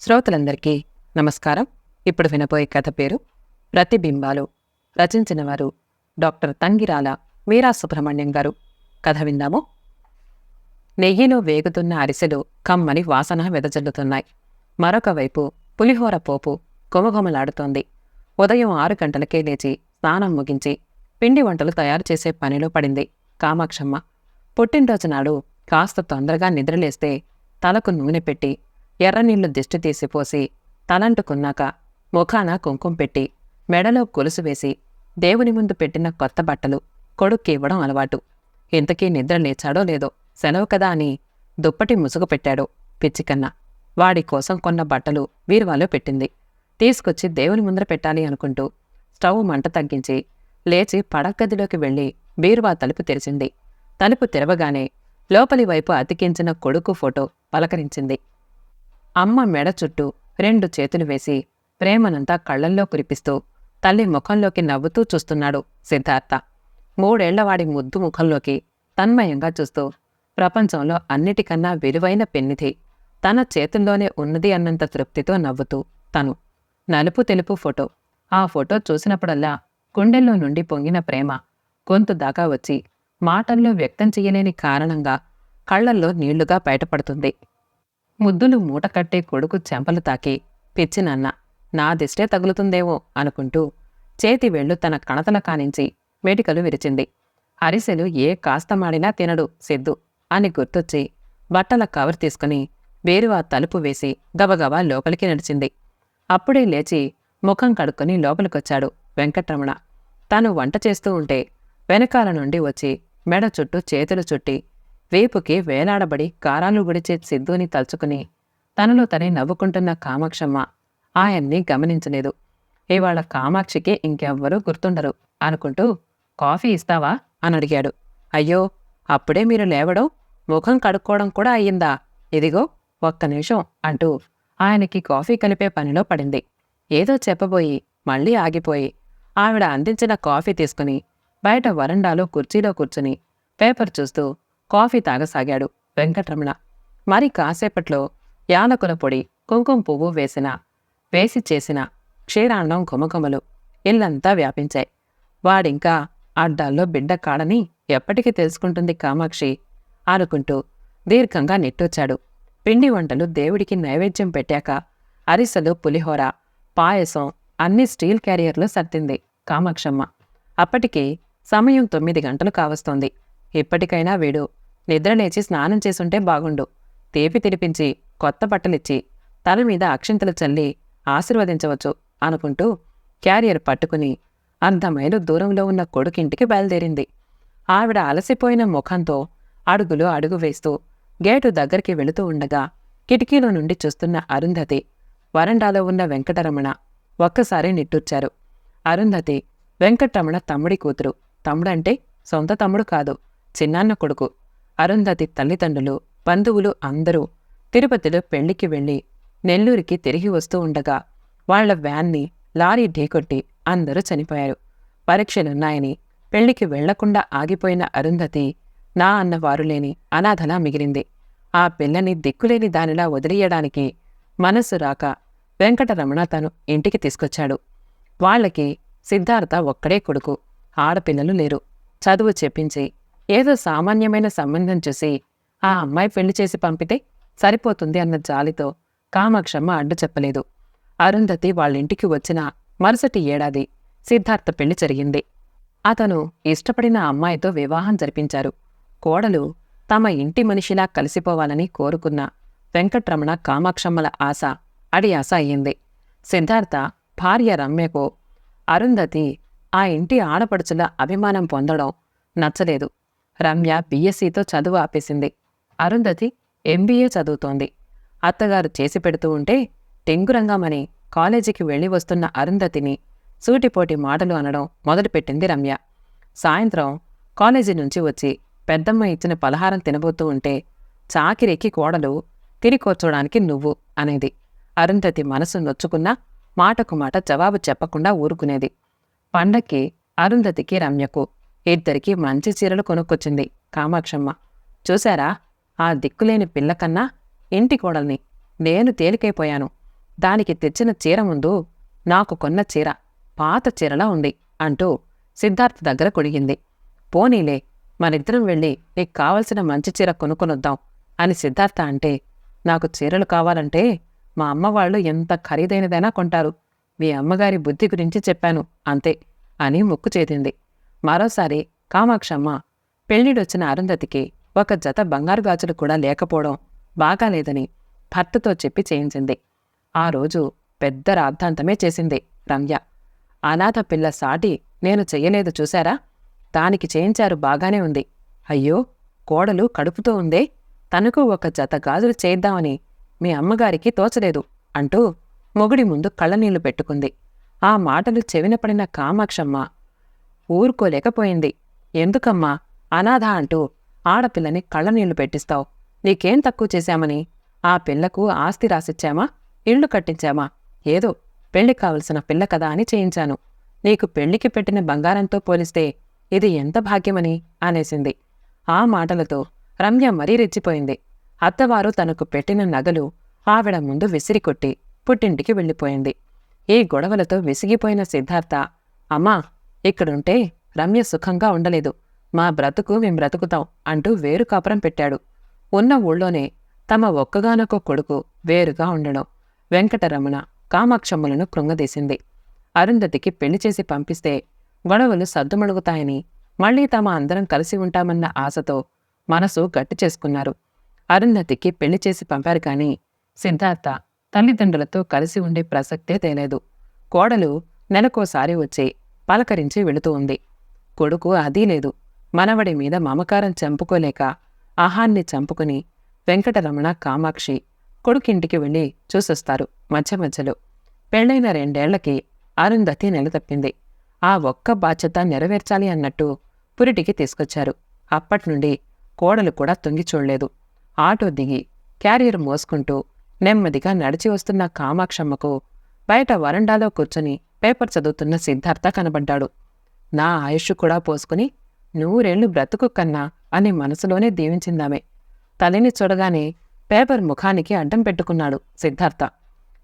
శ్రోతలందరికీ నమస్కారం. ఇప్పుడు వినబోయే కథ పేరు ప్రతిబింబాలు. రచించిన వారు డాక్టర్ తంగిరాల వీరా సుబ్రహ్మణ్యం గారు. కథ విందాము. నెయ్యిలో వేగుతున్న అరిసెలు కమ్మని వాసన వెదజల్లుతున్నాయి. మరొక వైపు పులిహోర పోపు కొమఘొమలాడుతోంది ఉదయం ఆరు గంటలకే లేచి స్నానం ముగించి పిండి వంటలు తయారు చేసే పనిలో పడింది కామాక్షమ్మ. పుట్టినరోజు నాడు కాస్త తొందరగా నిద్రలేస్తే తలకు నూనె పెట్టి ఎర్రనీళ్ళు దిష్టి తీసిపోసి తలంటుకున్నాక ముఖాన కుంకుమ పెట్టి మెడలో గొలుసు వేసి దేవుని ముందు పెట్టిన కొత్త బట్టలు కొడుక్కి ఇవ్వడం అలవాటు. ఇంతకీ నిద్ర లేచాడో లేదో సెలవు కదా అని దుప్పటి ముసుగు పెట్టాడు పిచ్చికన్న. వాడి కోసం కొన్న బట్టలు బీరువాలో పెట్టింది. తీసుకొచ్చి దేవుని ముందర పెట్టాలి అనుకుంటూ స్టవ్ మంట తగ్గించి లేచి పడగదిలోకి వెళ్ళి బీరువా తలుపు తెరిచింది. తలుపు తెరవగానే లోపలి వైపు అతికించిన కొడుకు ఫోటో పలకరించింది. అమ్మ మెడ చుట్టూ రెండు చేతులు వేసి ప్రేమనంతా కళ్ళల్లో కురిపిస్తూ తల్లి ముఖంలోకి నవ్వుతూ చూస్తున్నాడు సిద్ధార్థ. మూడేళ్ళవాడి ముద్దు ముఖంలోకి తన్మయంగా చూస్తూ ప్రపంచంలో అన్నిటికన్నా విలువైన పెన్నిధి తన చేతుల్లోనే ఉన్నది అన్నంత తృప్తితో నవ్వుతూ తను. నలుపు తెలుపు ఫోటో. ఆ ఫోటో చూసినప్పుడల్లా గుండెల్లో నుండి పొంగిన ప్రేమ గొంతు దాకా వచ్చి మాటల్లో వ్యక్తం చెయ్యలేని కారణంగా కళ్ళల్లో నీళ్ళుగా బయటపడుతుంది. ముద్దులు మూటకట్టే కొడుకు చెంపలు తాకి పిచ్చినన్న నా దిష్టే తగులుతుందేమో అనుకుంటూ చేతి వెళ్ళు తన కణతల కానించి మెటికలు విరిచింది. అరిసెలు ఏ కాస్త మాడినా తినడు సిద్ధు అని గుర్తొచ్చి బట్టల కవర్ తీసుకుని వేరువా తలుపు వేసి గబగబా లోపలికి నడిచింది. అప్పుడే లేచి ముఖం కడుక్కొని లోపలికొచ్చాడు వెంకట్రమణ. తాను వంట చేస్తూ ఉంటే వెనకాల నుండి వచ్చి మెడ చుట్టూ చేతులు చుట్టి వేపుకి వేలాడబడి కారాలు గుడిచే సిద్ధుని తలుచుకుని తనలో తనే నవ్వుకుంటున్న కామాక్షమ్మ ఆయన్ని గమనించలేదు. ఇవాళ కామాక్షికి ఇంకెవ్వరూ గుర్తుండరు అనుకుంటూ కాఫీ ఇస్తావా? అని అడిగాడు. అయ్యో అప్పుడే మీరు లేవడం ముఖం కడుక్కోవడం కూడా అయ్యిందా? ఇదిగో ఒక్క నిమిషం అంటూ ఆయనకి కాఫీ కలిపే పనిలో పడింది. ఏదో చెప్పబోయి మళ్ళీ ఆగిపోయి ఆవిడ అందించిన కాఫీ తీసుకుని బయట వరండాలో కుర్చీలో కూర్చుని పేపర్ చూస్తూ కాఫీ తాగసాగాడు వెంకటరమణ. మరి కాసేపట్లో యాలకుల పొడి కుంకుమ పువ్వు వేసిన వేసి చేసిన క్షీరాన్నం గుమగుమలు ఇల్లంతా వ్యాపించాయి. వాడింకా అడ్డాల్లో బిడ్డ కాడని ఎప్పటికీ తెలుసుకుంటుంది కామాక్షి అనుకుంటూ దీర్ఘంగా నెట్టొచ్చాడు. పిండి వంటలు దేవుడికి నైవేద్యం పెట్టాక అరిసెలు పులిహోర పాయసం అన్ని స్టీల్ క్యారియర్లో సర్దింది కామాక్షమ్మ. అప్పటికి సమయం తొమ్మిది గంటలు కావస్తోంది. ఇప్పటికైనా వీడు నిద్రలేచి స్నానం చేసుంటే బాగుండు. తేపి తినిపించి కొత్త బట్టలిచ్చి తల మీద అక్షింతలు చల్లి ఆశీర్వదించవచ్చు అనుకుంటూ క్యారియర్ పట్టుకుని అర్ధమైన దూరంలో ఉన్న కొడుకింటికి బయలుదేరింది. ఆవిడ అలసిపోయిన ముఖంతో అడుగులు అడుగు వేస్తూ గేటు దగ్గరికి వెళుతూ ఉండగా కిటికీలో నుండి చూస్తున్న అరుంధతి వరండాలో ఉన్న వెంకటరమణ ఒక్కసారి నిట్టూర్చారు. అరుంధతి వెంకటరమణ తమ్ముడి కూతురు. తమ్ముడంటే సొంత తమ్ముడు కాదు చిన్నాన్న కొడుకు. అరుంధతి తల్లిదండ్రులు బంధువులు అందరూ తిరుపతిలో పెళ్ళికి వెళ్ళి నెల్లూరికి తిరిగి వస్తూ ఉండగా వాళ్ళ వ్యాన్ని లారీ ఢీకొట్టి అందరూ చనిపోయారు. పరీక్షలున్నాయని పెళ్ళికి వెళ్ళకుండా ఆగిపోయిన అరుంధతి నా అన్నవారు లేని అనాథలా మిగిలింది. ఆ పిల్లని దిక్కులేని దానిలా వదిలేయడానికి మనసు రాక వెంకటరమణ తను ఇంటికి తీసుకొచ్చాడు. వాళ్ళకి సిద్ధార్థ ఒక్కడే కొడుకు ఆడపిల్లలు లేరు. చదువు చెప్పించి ఏదో సామాన్యమైన సంబంధం చూసి ఆ అమ్మాయి పెళ్ళి చేసి పంపితే సరిపోతుంది అన్న జాలితో కామాక్షమ్మ అడ్డు చెప్పలేదు. అరుంధతి వాళ్ళింటికి వచ్చిన మరుసటి ఏడాది సిద్ధార్థ పెళ్ళి జరిగింది. అతను ఇష్టపడిన అమ్మాయితో వివాహం జరిపించారు. కోడలు తమ ఇంటి మనిషిలా కలిసిపోవాలని కోరుకున్న వెంకట్రమణ కామాక్షమ్మల ఆశ అడి ఆశ అయ్యింది. సిద్ధార్థ భార్య రమ్యకు అరుంధతి ఆ ఇంటి ఆడపడుచుల అభిమానం పొందడం నచ్చలేదు. రమ్య బీఎస్సీతో చదువు ఆపేసింది. అరుంధతి ఎంబీఏ చదువుతోంది. అత్తగారు చేసి పెడుతూ ఉంటే టెంగురంగమని కాలేజీకి వెళ్ళి వస్తున్న అరుంధతిని సూటిపోటి మాటలు అనడం మొదలుపెట్టింది రమ్య. సాయంత్రం కాలేజీ నుంచి వచ్చి పెద్దమ్మ ఇచ్చిన పలహారం తినబోతూ ఉంటే చాకిరెక్కి కోడలు తిరిగొచ్చడానికి నువ్వు అనేది. అరుంధతి మనసు నొచ్చుకున్నా మాటకు మాట జవాబు చెప్పకుండా ఊరుకునేది. పండక్కి అరుంధతికి రమ్యకు ఇద్దరికి మంచి చీరలు కొనుక్కొచ్చింది కామాక్షమ్మ. చూశారా? ఆ దిక్కులేని పిల్లకన్నా ఇంటి కోడల్ని నేను తేలికైపోయాను. దానికి తెచ్చిన చీర ముందు నాకు కొన్న చీర పాత చీరలా ఉంది అంటూ సిద్ధార్థ దగ్గర కొడిగింది. పోనీలే మనిద్దరం వెళ్ళి నీకు కావలసిన మంచి చీర కొనుక్కొనొద్దాం అని సిద్ధార్థ అంటే నాకు చీరలు కావాలంటే మా అమ్మవాళ్ళు ఎంత ఖరీదైనదైనా కొంటారు. మీ అమ్మగారి బుద్ధి గురించి చెప్పాను అంతే అని ముక్కు చేతింది. మరోసారి కామాక్షమ్మ పెళ్ళిడొచ్చిన అరుంధతికి ఒక జత బంగారు గాజులు కూడా లేకపోవడం బాగాలేదని భర్తతో చెప్పి చేయించింది. ఆ రోజు పెద్ద రాద్ధాంతమే చేసింది రమ్య. అనాథ పిల్ల సాటి నేను చెయ్యలేదు చూశారా? దానికి చేయించారు బాగానే ఉంది. అయ్యో కోడలు కడుపుతో ఉందే. తనకు ఒక జత గాజులు చేద్దామని మీ అమ్మగారికి తోచలేదు అంటూ మొగుడి ముందు కళ్ళనీళ్ళు పెట్టుకుంది. ఆ మాటలు చెవినపడిన కామాక్షమ్మ ఊరుకోలేకపోయింది. ఎందుకమ్మా? అనాథ అంటూ ఆడపిల్లని కళ్ళనీళ్ళు పెట్టిస్తావు. నీకేం తక్కువ చేశామని? ఆ పిల్లకు ఆస్తి రాసిచ్చామా? ఇళ్ళు కట్టించామా? ఏదో పెళ్ళి కావలసిన పిల్ల కదా అని చేయించాను. నీకు పెళ్ళికి పెట్టిన బంగారంతో పోలిస్తే ఇది ఎంత భాగ్యమని? అనేసింది. ఆ మాటలతో రమ్య మరీ రెచ్చిపోయింది. అత్తవారు తనకు పెట్టిన నగలు ఆవిడ ముందు విసిరికొట్టి పుట్టింటికి వెళ్ళిపోయింది. ఈ గొడవలతో విసిగిపోయిన సిద్ధార్థ అమ్మా ఇక్కడుంటే రమ్య సుఖంగా ఉండలేదు. మా బ్రతుకు మేం బ్రతుకుతాం అంటూ వేరు కాపురం పెట్టాడు. ఉన్న ఊళ్ళోనే తమ ఒక్కగానొక్క కొడుకు వేరుగా ఉండడం వెంకటరమణ కామాక్షమ్ములను కృంగదీసింది. అరుంధతికి పెళ్ళి చేసి పంపిస్తే గొడవలు సద్దుమణుగుతాయని మళ్ళీ తమ అందరం కలిసి ఉంటామన్న ఆశతో మనసు గట్టి చేసుకున్నారు. అరుంధతికి పెళ్ళి చేసి పంపారు కానీ సిద్ధార్థ తల్లిదండ్రులతో కలిసి ఉండే ప్రసక్తే తేలేదు. కోడలు నెలకోసారి వచ్చి పలకరించి వెళుతూ ఉంది. కొడుకు అదీ లేదు. మనవడి మీద మమకారం చంపుకోలేక ఆహాన్ని చంపుకుని వెంకటరమణ కామాక్షి కొడుకింటికి వెళ్ళి చూసొస్తారు మధ్య మధ్యలో. పెళ్ళైన రెండేళ్ళకి అరుంధతి నెలతప్పింది ఆ ఒక్క బాధ్యత నెరవేర్చాలి అన్నట్టు పురిటికి తీసుకొచ్చారు. అప్పట్నుండి కోడలు కూడా తొంగి చూడలేదు. ఆటో దిగి క్యారియర్ మోసుకుంటూ నెమ్మదిగా నడిచి వస్తున్న కామాక్షమ్మకు బయట వరండాలో కూర్చుని పేపర్ చదువుతున్న సిద్ధార్థ కనబడ్డాడు. నా ఆయుష్ కూడా పోసుకుని నూరేళ్ళు బ్రతుకు కన్నా అని మనసులోనే దీవించిందామె. తల్లిని చూడగానే పేపర్ ముఖానికి అడ్డం పెట్టుకున్నాడు సిద్ధార్థ.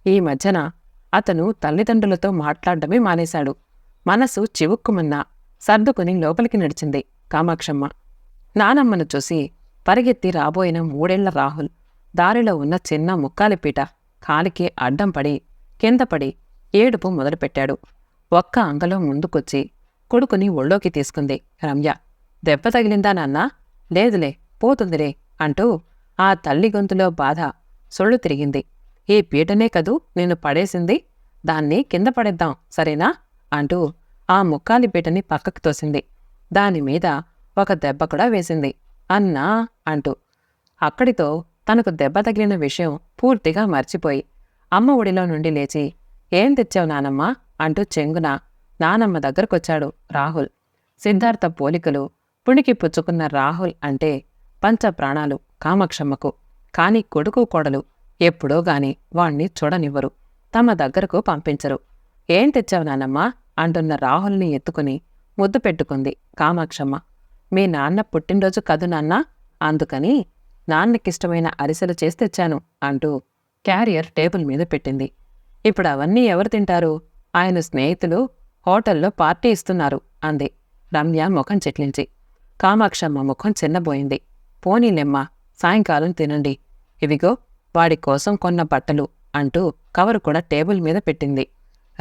ఈ మధ్యన అతను తల్లిదండ్రులతో మాట్లాడటమే మానేశాడు. మనసు చివుక్కుమన్నా సర్దుకుని లోపలికి నడిచింది కామాక్షమ్మ. నానమ్మను చూసి పరిగెత్తి రాబోయిన మూడేళ్ళ రాహుల్ దారిలో ఉన్న చిన్న ముక్కాలిపీట కాలికి అడ్డం పడి కిందపడి ఏడుపు మొదలుపెట్టాడు. ఒక్క అంగలో ముందుకొచ్చి కొడుకుని ఒళ్ళోకి తీసుకుంది. రమ్య దెబ్బ తగిలిందా నాన్న? లేదులే పోతుందిలే అంటూ ఆ తల్లి గొంతులో బాధ సొళ్ళు తిరిగింది. ఈ పీటనే కదూ నేను పడేసింది? దాన్ని కింద పడేద్దాం సరేనా? అంటూ ఆ ముక్కాలి పీటని పక్కకు తోసింది. దానిమీద ఒక దెబ్బ కూడా వేసింది. అన్నా అంటూ అక్కడితో తనకు దెబ్బ తగిలిన విషయం పూర్తిగా మర్చిపోయి అమ్మ ఒడిలో నుండి లేచి ఏం తెచ్చావు నానమ్మ? అంటూ చెంగున నానమ్మ దగ్గరకొచ్చాడు రాహుల్. సిద్ధార్థ పోలికలు పుణికి పుచ్చుకున్న రాహుల్ అంటే పంచ ప్రాణాలు కామాక్షమ్మకు. కాని కొడుకు కోడలు ఎప్పుడో గాని వాణ్ణి చూడనివ్వరు. తమ దగ్గరకు పంపించరు. ఏం తెచ్చావు నానమ్మా? అంటున్న రాహుల్ని ఎత్తుకుని ముద్దు పెట్టుకుంది కామాక్షమ్మ. మీ నాన్న పుట్టినరోజు కదు నాన్న? అందుకని నాన్నకిష్టమైన అరిసెలు చేసి తెచ్చాను అంటూ క్యారియర్ టేబుల్ మీద పెట్టింది. ఇప్పుడు అవన్నీ ఎవరు తింటారు? ఆయన స్నేహితులు హోటల్లో పార్టీ ఇస్తున్నారు అంది. రమ్య ముఖం చెట్లించి. కామాక్షమ్మ ముఖం చిన్నబోయింది. పోనీలెమ్మా సాయంకాలం తినండి. ఇవిగో వాడి కోసం కొన్న బట్టలు అంటూ కవరు కూడా టేబుల్ మీద పెట్టింది.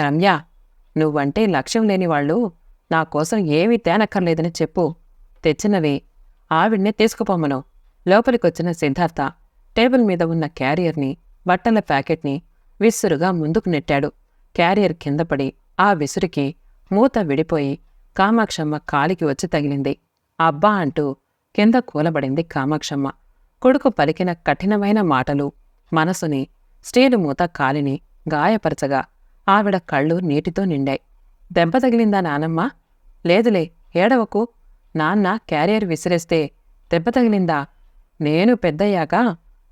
రమ్య నువ్వంటే లక్ష్యం లేని వాళ్ళు నా కోసం ఏమీ తేనక్కర్లేదని చెప్పు. తెచ్చినవి ఆవిడ్నే తీసుకుపోమ్మను లోపలికొచ్చిన సిద్ధార్థ టేబుల్ మీద ఉన్న క్యారియర్ని బట్టల ప్యాకెట్ని విసురుగా ముందుకు నెట్టాడు. క్యారియర్ కిందపడి ఆ విసురుకి మూత విడిపోయి కామాక్షమ్మ కాలికి వచ్చి తగిలింది. అబ్బా అంటూ కింద కూలబడింది కామాక్షమ్మ. కొడుకు పలికిన కఠినమైన మాటలు మనసుని స్టీలు మూత కాలిని గాయపరచగా ఆవిడ కళ్ళు నీటితో నిండాయి. దెబ్బ తగిలిందా నానమ్మ? లేదులే ఏడవకు. నాన్న క్యారియర్ విసిరేస్తే దెబ్బ తగిలిందా? నేను పెద్దయ్యాక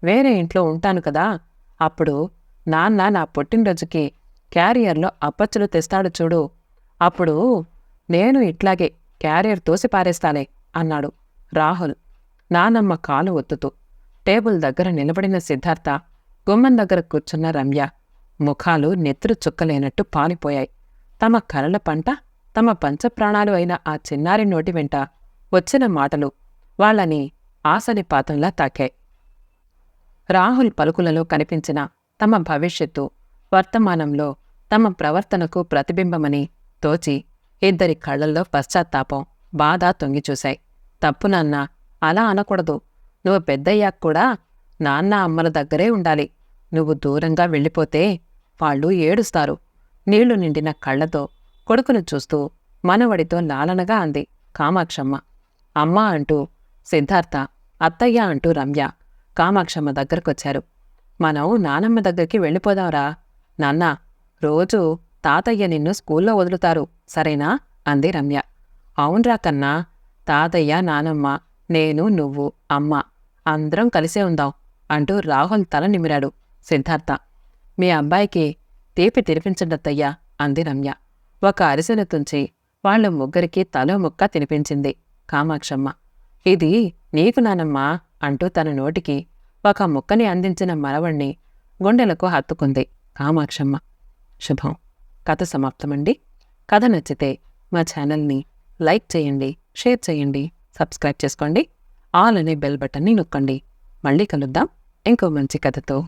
వేరే ఇంట్లో ఉంటాను కదా. అప్పుడు నాన్న నా పుట్టినరోజుకి క్యారియర్లో అప్పచ్చులు తెస్తాడు చూడు. అప్పుడు నేను ఇట్లాగే క్యారియర్ తోసి పారేస్తానే అన్నాడు రాహుల్. నానమ్మ కాలు ఒత్తుతూ టేబుల్ దగ్గర నిలబడిన సిద్ధార్థ గుమ్మం దగ్గర కూర్చున్న రమ్య ముఖాలు నెత్తురు చుక్కలేనట్టు పాలిపోయాయి. తమ కలల పంట తమ పంచప్రాణాలు అయిన ఆ చిన్నారి నోటి వెంట వచ్చిన మాటలు వాళ్ళని ఆసనిపాతంలా తాకాయి. రాహుల్ పలుకులలో కనిపించిన తమ భవిష్యత్తు వర్తమానంలో తమ ప్రవర్తనకు ప్రతిబింబమని తోచి ఇద్దరి కళ్ళల్లో పశ్చాత్తాపం బాధ తొంగిచూశాయి. తప్పు నాన్న అలా అనకూడదు. నువ్వు పెద్దయ్యాక కూడా నాన్న అమ్మల దగ్గరే ఉండాలి. నువ్వు దూరంగా వెళ్ళిపోతే వాళ్ళు ఏడుస్తారు. నీళ్ళు నిండిన కళ్ళతో కొడుకును చూస్తూ మనవడితో లాలనగా అంది కామాక్షమ్మ. అమ్మ అంటూ సిద్ధార్థ అత్తయ్య అంటూ రమ్య కామాక్షమ్మ దగ్గరకొచ్చారు. మనం నానమ్మ దగ్గరికి వెళ్ళిపోదాంరా. నాన్న రోజు తాతయ్య నిన్ను స్కూల్లో వదులుతారు సరేనా? అంది రమ్య. అవునరా కన్నా తాతయ్య నానమ్మ నేను నువ్వు అమ్మ అందరం కలిసే ఉందాం అంటూ రాహుల్ తల నిమిరాడు. సిద్ధార్థ మీ అబ్బాయికి తీపి తినిపించండత్తయ్యా అంది రమ్య. ఒక అరిసెను తుంచి వాళ్ళ ముగ్గురికి తలో ముక్క తినిపించింది కామాక్షమ్మ. ఇది నీకు నానమ్మా అంటూ తన నోటికి ఒక ముక్కని అందించిన మరవణ్ణి గుండెలకు హత్తుకుంది. కామాక్షమ్మ. శుభం. కథ సమాప్తమండి. కథ నచ్చితే మా ఛానల్ని లైక్ చేయండి షేర్ చేయండి సబ్స్క్రైబ్ చేసుకోండి. ఆల్ అనే బెల్ బటన్ని నొక్కండి. మళ్ళీ కలుద్దాం. ఇంకో మంచి కథతో.